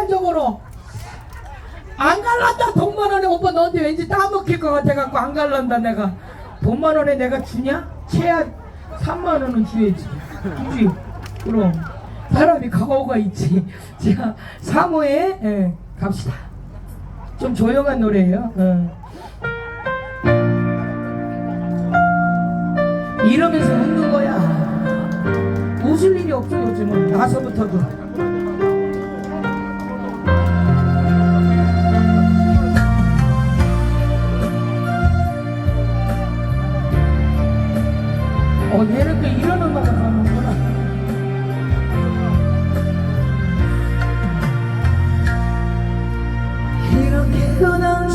인간적으로 안 갈란다 돈만 원에 오빠 너한테 왠지 따먹힐 것 같아갖고 안 갈란다 내가. 돈만 원에 내가 주냐? 최하 3만 원은 줘야지. 그지? 그럼 사람이 가오가 있지. 자 3호에 예, 갑시다. 좀 조용한 노래예요. 어. 이러면서 웃는 거야. 웃을 일이 없어 요즘은. 나서부터도 이런 음악을 하는구나. 이렇게도 당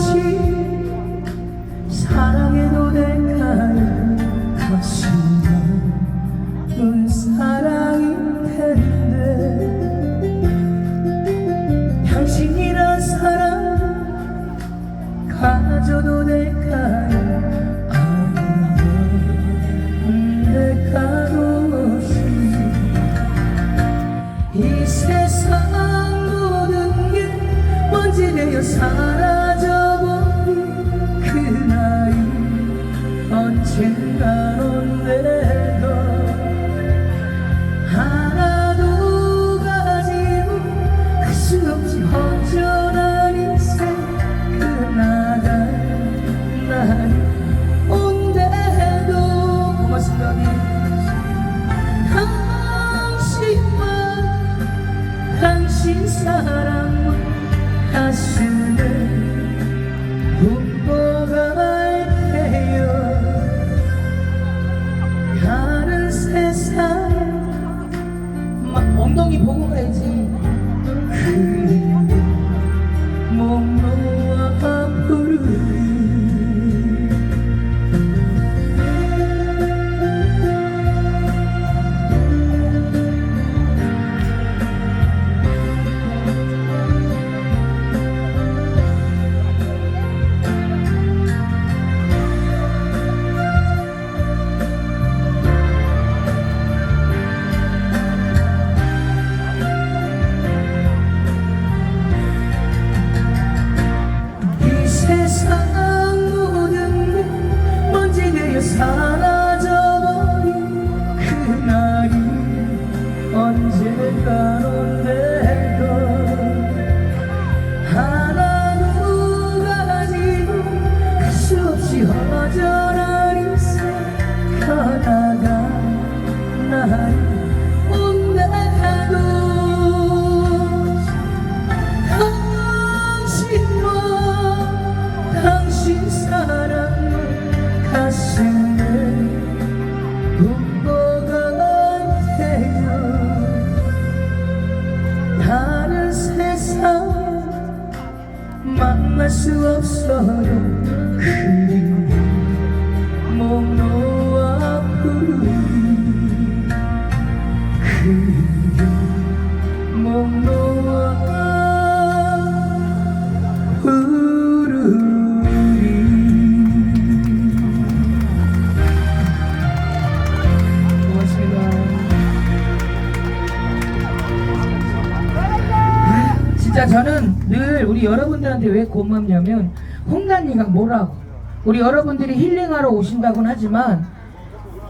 여러분들한테 왜 고맙냐면 홍단이가 뭐라고? 우리 여러분들이 힐링하러 오신다고는 하지만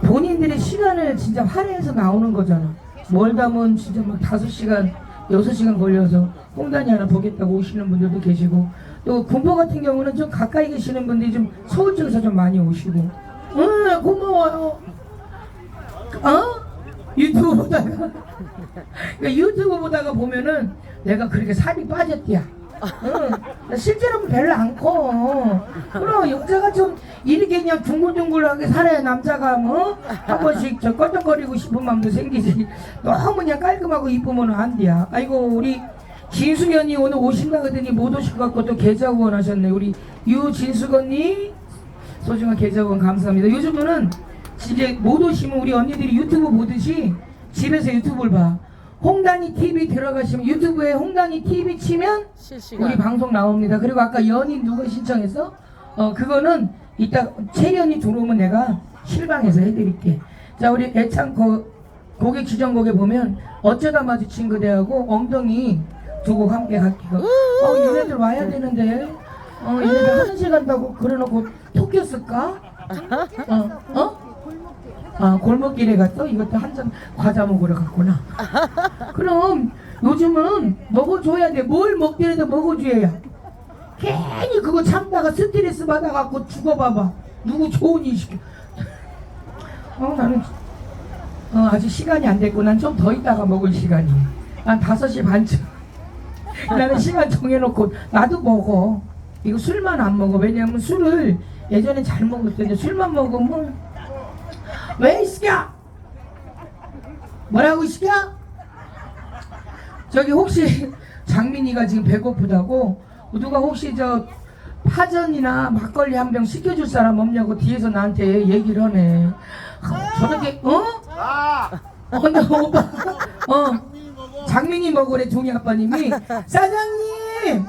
본인들의 시간을 진짜 할애해서 나오는 거잖아. 멀다면 진짜 막 다섯 시간 여섯 시간 걸려서 홍단이 하나 보겠다고 오시는 분들도 계시고 또 군포 같은 경우는 좀 가까이 계시는 분들이 좀 서울 쪽에서 좀 많이 오시고. 응 고마워요. 어? 유튜브 보다가. 그러니까 유튜브 보다가 보면은 내가 그렇게 살이 빠졌디야. 응. 나 실제로는 별로 안 커. 그럼 여자가 좀 이렇게 그냥 둥글둥글하게 살아야 남자가 뭐 한 번씩 저 껄떡거리고 싶은 마음도 생기지. 너무 그냥 깔끔하고 이쁘면 안 돼야. 아이고 우리 진수견이 오늘 오신다 그러더니 못 오실 것 같고 또 계좌 후원하셨네. 우리 유진수건님 소중한 계좌 후원 감사합니다. 요즘은 이제 못 오시면 우리 언니들이 유튜브 보듯이 집에서 유튜브를 봐. 홍단이 TV 들어가시면 유튜브에 홍단이 TV 치면 실시간. 우리 방송 나옵니다. 그리고 아까 연인 누가 신청했어? 어 그거는 이따 채연이 들어오면 내가 실방에서 해드릴게. 자 우리 애창 고, 고객 지정곡에 보면 어쩌다 마주친 그대하고 엉덩이 두 곡 함께 갈게요. 어, 얘네들 와야 되는데. 어, 얘네들 화장실 간다고 그래놓고 톡 꼈을까? 어, 어? 아, 골목길에 갔어? 이것도 한 잔 과자 먹으러 갔구나. 그럼 요즘은 먹어줘야 돼. 뭘 먹더라도 먹어줘야. 괜히 그거 참다가 스트레스 받아갖고 죽어봐봐. 누구 좋은 일 시켜. 어, 나는 어, 아직 시간이 안 됐고 난 좀 더 있다가 먹을 시간이야. 한 5시 반쯤. 나는 시간 정해놓고 나도 먹어. 이거 술만 안 먹어. 왜냐면 술을 예전에 잘 먹었는데 술만 먹으면 왜 이 새끼야? 뭐라고 이 새끼야? 저기 혹시 장민이가 지금 배고프다고 누가 혹시 저 파전이나 막걸리 한 병 시켜줄 사람 없냐고 뒤에서 나한테 얘기를 하네. 아, 저렇게 어? 어, 나 오빠 어 장민이 먹으래 종이 아빠님이 사장님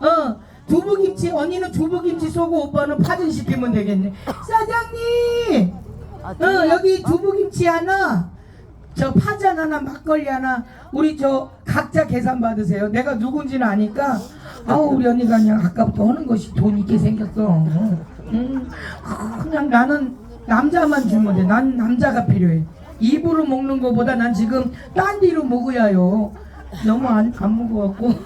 어 두부김치 언니는 두부김치 쏘고 오빠는 파전 시키면 되겠네. 사장님 어 여기 두부김치 하나 저 파전 하나 막걸리 하나 우리 저 각자 계산 받으세요. 내가 누군지는 아니까. 아우 우리 언니가 그냥 아까부터 하는 것이 돈 있게 생겼어. 음, 그냥 나는 남자만 주면 돼 난 남자가 필요해. 입으로 먹는 거보다 난 지금 딴 뒤로 먹어야요. 너무 안, 안 먹어갖고.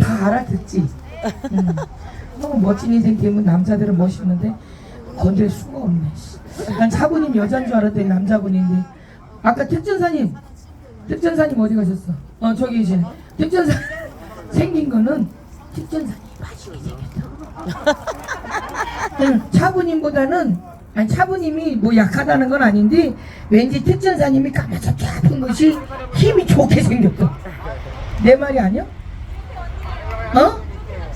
다 알아듣지? 음. 너무 멋진 인생 되면 남자들은 멋있는데 건들 수가 없네. 씨. 난 차부님 여자인 줄 알았더니 남자분인데 아까 특전사님 특전사님 어디 가셨어? 어 저기 계시네. 특전사 생긴 거는 특전사님 빠지게 생겼다. 응, 차부님보다는 아니 차부님이 뭐 약하다는 건 아닌데 왠지 특전사님이 까맣게 작은 것이 힘이 좋게 생겼어. 내 말이 아니야? 어?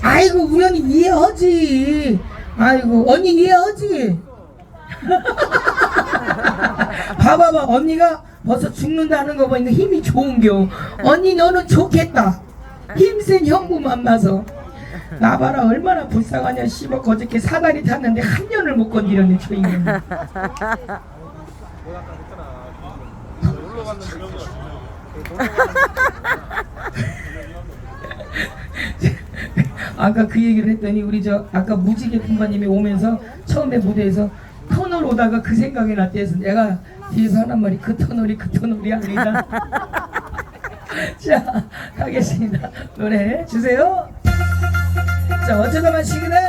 아이고 우리 언니 이해하지. 아이고 언니 이해하지. 봐봐봐 언니가 벌써 죽는다는 거 보니까 힘이 좋은겨 언니 너는 좋겠다. 힘센 형부 만나서. 나 봐라 얼마나 불쌍하냐. 씨발 거저께 사다리 탔는데 한 년을 못 건드렸네 저 인간 아까 그 얘기를 했더니 우리 저 아까 무지개 군바님이 오면서 처음에 무대에서 터널 오다가 그 생각이 났대 해서 내가 뒤에서 하는 말이 그 터널이 그 터널이 아니다. 자 가겠습니다. 노래 주세요. 자 어쩌다만 시그널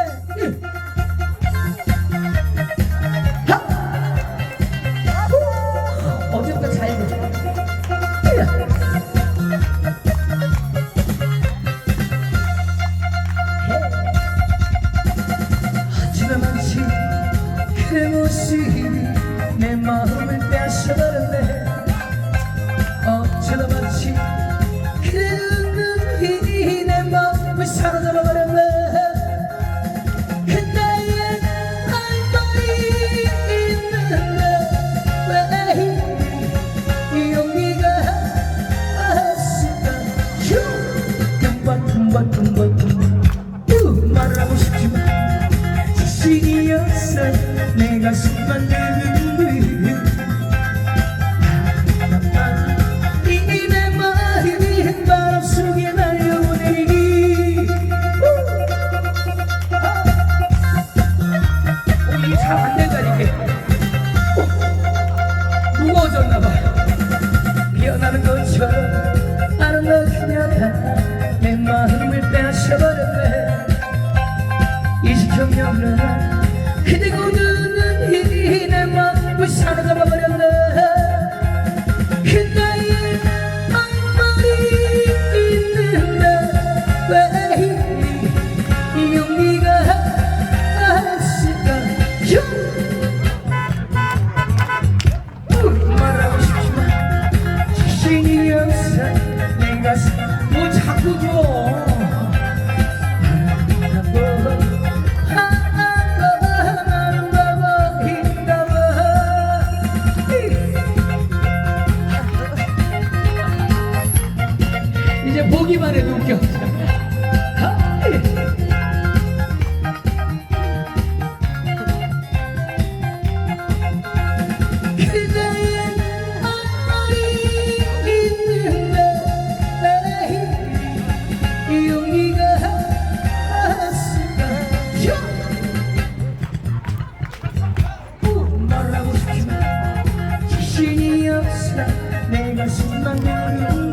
내 내 우리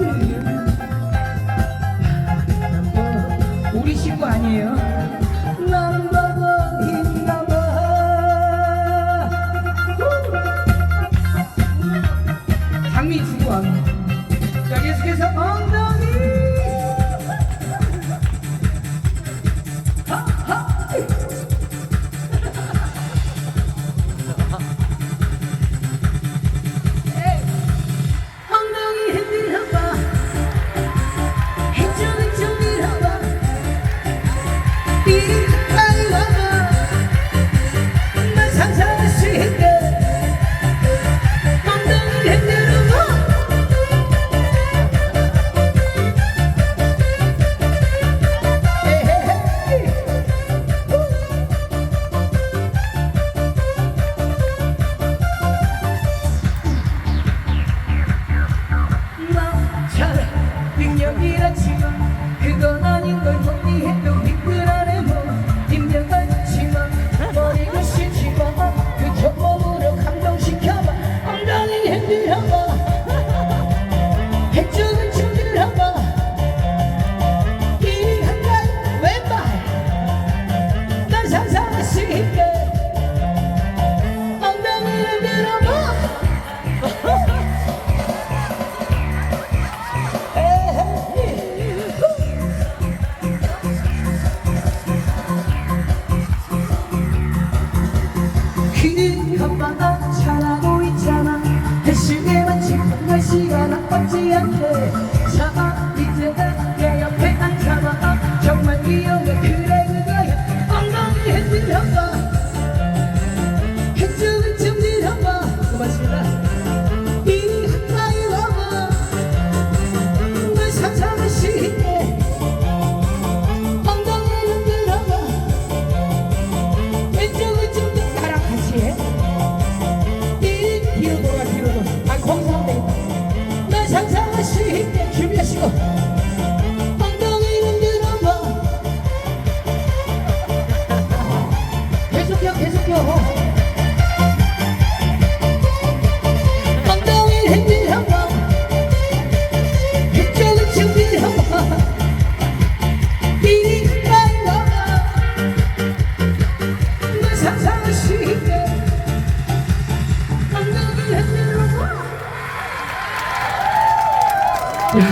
야,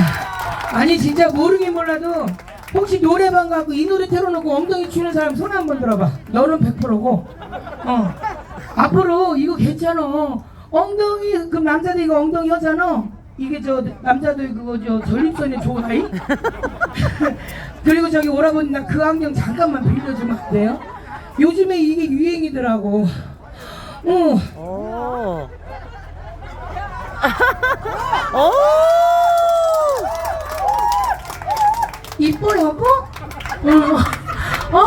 아니 진짜 모르긴 몰라도 혹시 노래방 가고 이 노래 틀어놓고 엉덩이 추는 사람 손 한번 들어봐. 너는 100%고. 어. 앞으로 이거 괜찮아. 엉덩이 그럼 남자들 이거 엉덩이 하잖아. 이게 저 남자들 그거 저 전립선에 좋은 아이? 그리고 저기 오라버니 나 그 안경 잠깐만 빌려주면 안 돼요? 요즘에 이게 유행이더라고. 어. 오. 오. 이뻐라고? 어, 어,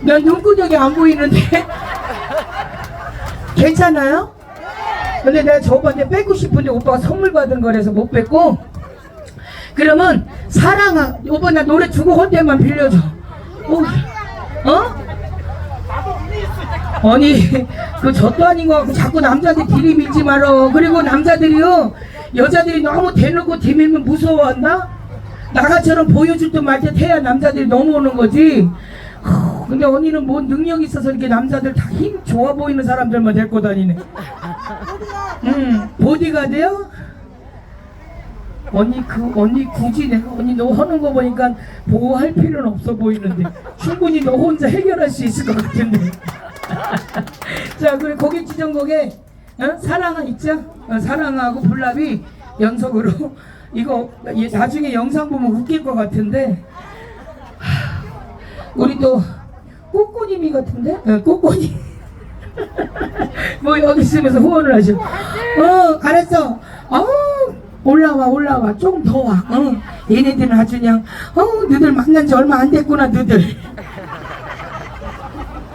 나 눈구녕이 안 보이는데. 괜찮아요? 근데 내가 저번에 뺏고 싶은데 오빠가 선물 받은 거라서 못 뺏고. 그러면 사랑아, 오빠 나 노래 주고 혼대만 빌려줘. 어? 어? 아니, 그 젖도 아닌 것 같고 자꾸 남자들 들이밀지 말어. 그리고 남자들이요, 여자들이 너무 대놓고 들이밀면 무서워한다? 나가처럼 보여줄 듯말듯 해야 남자들이 넘어오는 거지. 후, 근데 언니는 뭔 능력이 있어서 이렇게 남자들 다 힘 좋아 보이는 사람들만 데리고 다니네. 음, 보디가드요? 언니 그 언니 굳이 내가 언니 너 하는 거 보니까 보호할 필요는 없어 보이는데 충분히 너 혼자 해결할 수 있을 것 같은데. 자, 그리고 고객 지정곡에 어? 사랑아 있죠? 어, 사랑하고 불납이 연속으로 이거 예, 나중에 영상 보면 웃길 것 같은데 하, 우리 또 꼬꼬님이 같은데? 어, 꼬꼬님 뭐 여기 있으면서 후원을 하셔 어 알았어 어 올라와 올라와 조금 더 와. 어 얘네들은 아주 그냥 어 너들 만난 지 얼마 안 됐구나 너들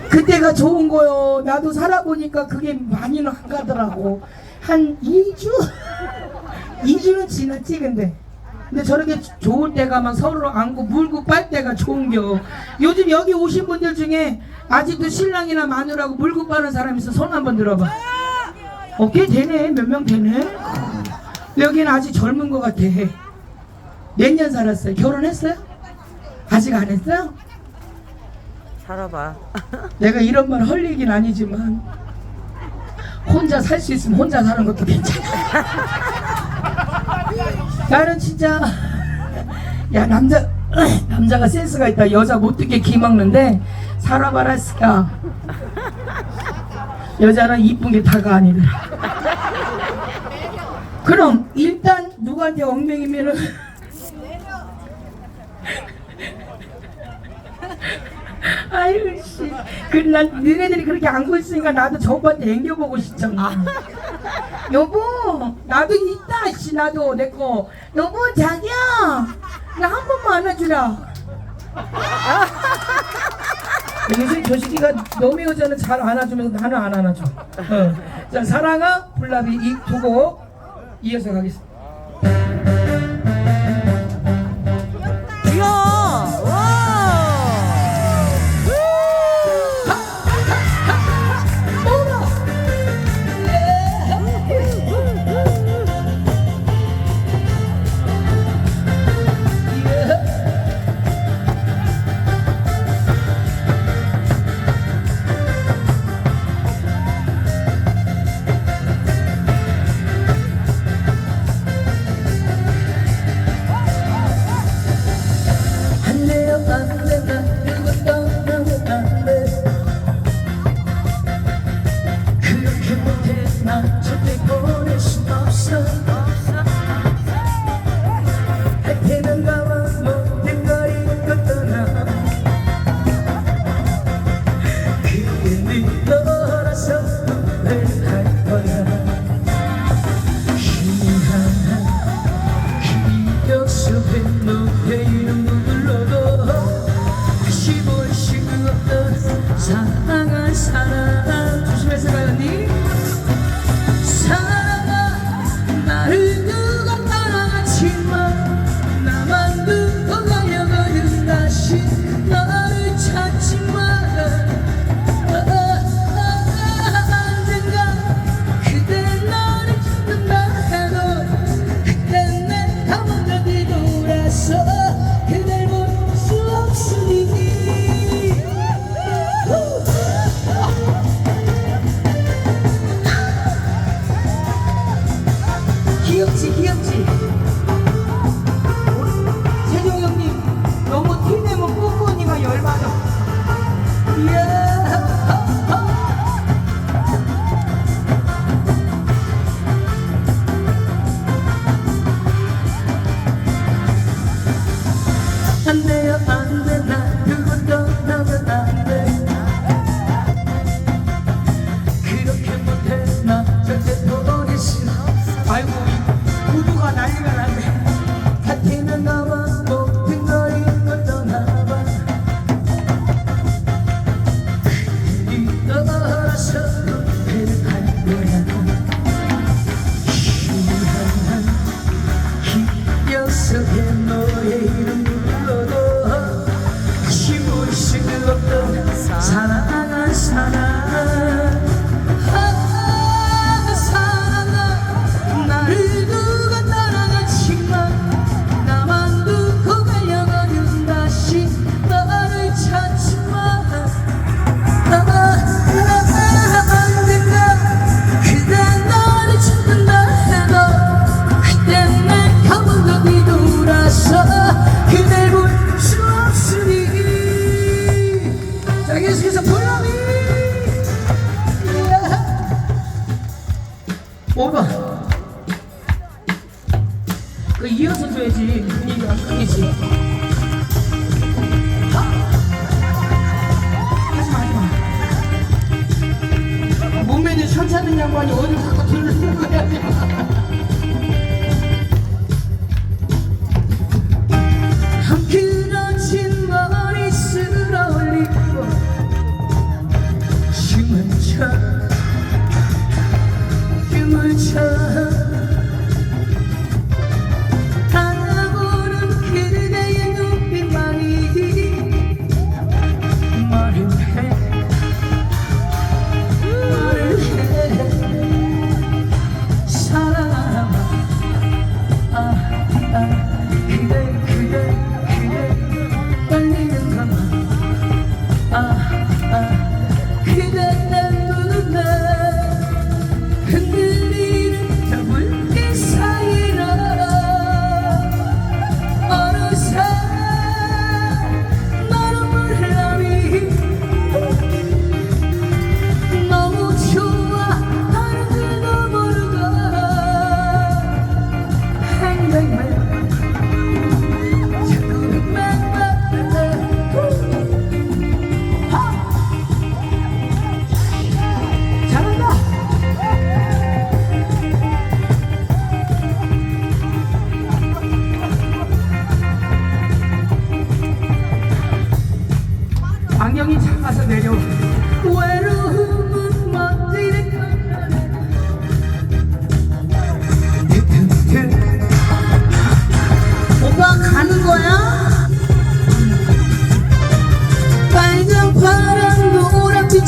그때가 좋은 거요. 나도 살아보니까 그게 많이는 안 가더라고. 한 2주? 2주는 지났지, 근데. 근데 저렇게 좋을 때가 막 서로 안고 물고 빨 때가 좋은겨. 요즘 여기 오신 분들 중에 아직도 신랑이나 마누라고 물고 빠는 사람 있어. 손 한번 들어봐. 어, 꽤 되네. 몇 명 되네. 여기는 아직 젊은 것 같아. 몇 년 살았어요? 결혼했어요? 아직 안 했어요? 살아봐. 내가 이런 말할 얘기는 아니지만 혼자 살 수 있으면 혼자 사는 것도 괜찮아. 나는 진짜 야 남자 남자가 센스가 있다. 여자 못 듣게 기 막는데 살아봐라 스까. 여자는 이쁜 게 다가 아니더라. 그럼 일단 누구한테 엉맹이면은 아유 씨. 그난 너네들이 그렇게 안고 있으니까 나도 저 오빠한테 앵겨보고 싶잖아. 여보, 나도 있다 씨 나도 내 거. 여보 자기야, 나 한 번만 안아주라. 요새 저 새끼가 너무 여자는 잘 안아주면서 나는 안 안아줘. 어. 자 사랑아 불나비 이두곡 이어서 가겠습니다.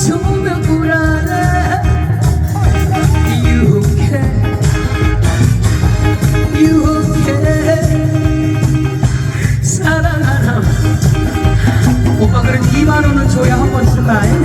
조명불 안에 유혹해. 유혹해. 사랑하나 오빠 그럼 2만 원은 줘야 한 번? 떨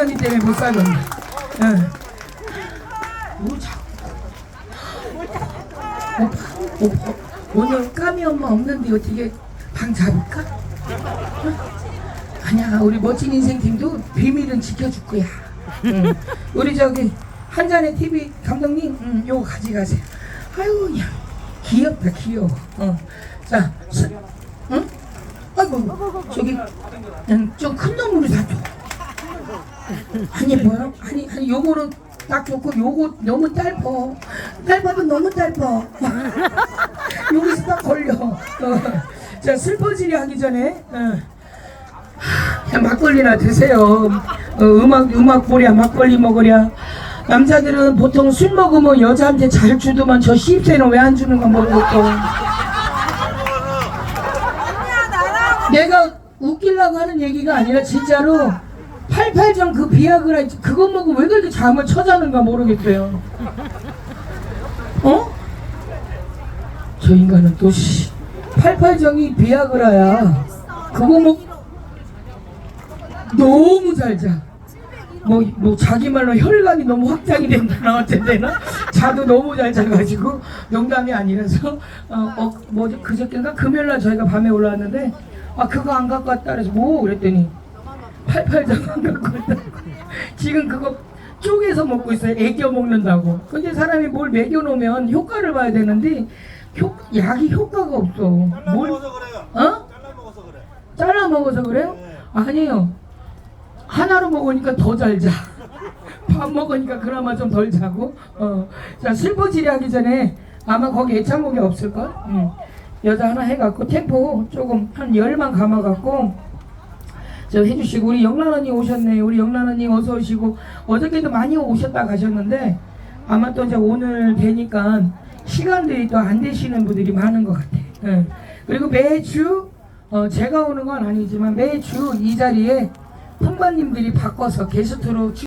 언니 때문에 못. 뭐 자꾸 어, 어, 오늘 까미 엄마 없는데 어떻게 방 잡을까? 응? 아니야 우리 멋진 인생팀도 비밀은 지켜줄 거야 응. 우리 저기 한 잔의 TV 감독님 응, 요거 가져가세요 아유 야 귀엽다 귀여워 어. 자 수, 응? 아이고 저기 좀 큰 놈으로 사줘 아니 뭐야? 아니 아니 요거는 딱 좋고 요거 너무 짧아. 짧아도 너무 짧아. 여기서 딱 걸려. 어. 자 슬퍼지려 하기 전에 어. 막걸리나 드세요. 어, 음악 음악 보랴 막걸리 먹으랴. 남자들은 보통 술 먹으면 여자한테 잘 주더만 저 씹새는 왜 안 주는 가 모르겠고. 내가 웃기려고 하는 얘기가 아니라 진짜로 88점 그 비아그라 그거 먹고 왜 그렇게 잠을 쳐자는가 모르겠어요. 어? 저 인간은 또 씨. 88정이 비아그라야. 그거 먹 너무 잘 자. 뭐, 뭐 자기 말로 혈관이 너무 확장이 된다나 어쨌대나 자도 너무 잘 자가지고 농담이 아니라서 어, 어 뭐지 그저께인가 금요일날 저희가 밤에 올라왔는데 아 그거 안 갖고 왔다 그래서 뭐 그랬더니 88장 안 갖고 왔다고 지금 그거 쪼개서 먹고 있어요 애껴 먹는다고 근데 사람이 뭘 먹여 놓으면 효과를 봐야 되는데 효, 약이 효과가 없어 뭘 먹어서 그래요. 어? 잘라 먹어서 그래. 잘라 먹어서 그래요? 아니에요. 하나로 먹으니까 더 잘 자. 밥 먹으니까 그나마 좀 덜 자고. 어. 자, 슬퍼지리 하기 전에 아마 거기 애창곡이 없을걸? 응. 여자 하나 해갖고 템포 조금 한 열만 감아갖고 저 해주시고 우리 영란 언니 오셨네. 우리 영란 언니 어서 오시고 어저께도 많이 오셨다 가셨는데 아마 또 이제 오늘 되니까 시간들이 또 안 되시는 분들이 많은 것 같아. 예. 그리고 매주 어, 제가 오는 건 아니지만 매주 이 자리에 통관님들이 바꿔서 게스트로